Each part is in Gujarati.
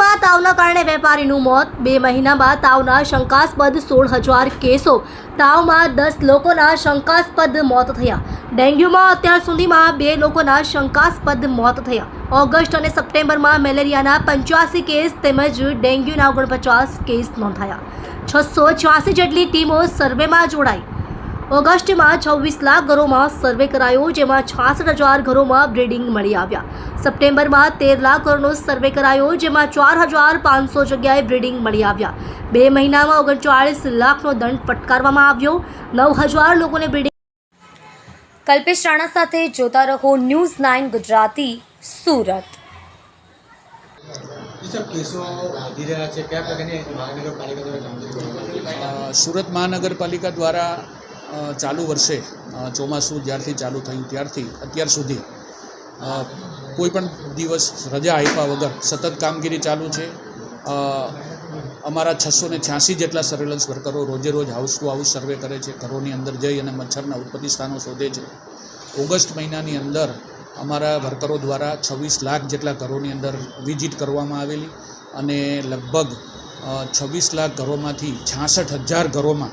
તાવના કારણે વેપારીનું મોત. બે મહિનામાં તાવના શંકાસ્પદ સોળ હજાર કેસો. તાવમાં દસ લોકોના શંકાસ્પદ મોત થયા. ડેન્ગ્યુમાં અત્યાર સુધીમાં બે લોકોના શંકાસ્પદ મોત થયા. ઓગસ્ટ અને સપ્ટેમ્બરમાં મેલેરિયાના પંચ્યાસી કેસ તેમજ ડેન્ગ્યુના ઓગણપચાસ કેસ નોંધાયા. છસો છ્યાસી જેટલી ટીમો સર્વેમાં જોડાઈ. ઓગસ્ટમાં છવ્વીસ લાખ ઘરોમાં સર્વે કરાયો જેમાં છાસઠ હજાર ઘરોમાં બ્રીડિંગ મળી આવ્યા સપ્ટેમ્બરમાં તેર લાખ ઘરોનો સર્વે કરાયો જેમાં ચાર હજાર પાંચસો જગ્યાએ બ્રીડિંગ મળી આવ્યા બે મહિનામાં ઓગણચાળીસ લાખનો દંડ ફટકારવામાં આવ્યો નવ હજાર લોકોને બ્રીડિંગ કલ્પેશ રાણા સાથે જોતા રહો ન્યૂઝ નાઇન ગુજરાતી સુરત એ સબ કેસો વધી રહ્યા છે કયા પ્રકારની મહાનગરપાલિકા દ્વારા કામગીરી કરવામાં આવી અ, સુરત મહાનગરપાલિકા દ્વારા અ, ચાલુ વર્ષે ચોમાસું જ્યારથી ચાલુ થયું ત્યારથી, અત્યાર સુધી કોઈપણ દિવસ રજા આપ્યા વગર સતત કામગીરી ચાલુ છે. અમારા છસો ને છ્યાસી જેટલા સર્વેલન્સ વર્કરો રોજે રોજ હાઉસ ટુ હાઉસ સર્વે કરે છે, ઘરોની અંદર જઈ અને મચ્છરના ઉત્પત્તિ સ્થાનો શોધે છે. ઓગસ્ટ મહિનાની અંદર અમારા વર્કરો દ્વારા છવ્વીસ લાખ જેટલા ઘરોની અંદર વિઝિટ કરવામાં આવેલી અને લગભગ છવ્વીસ લાખ ઘરોમાંથી છાસઠ હજાર ઘરોમાં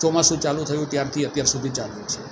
ચોમાસું ચાલુ થયું ત્યારથી અત્યાર સુધી ચાલુ છે.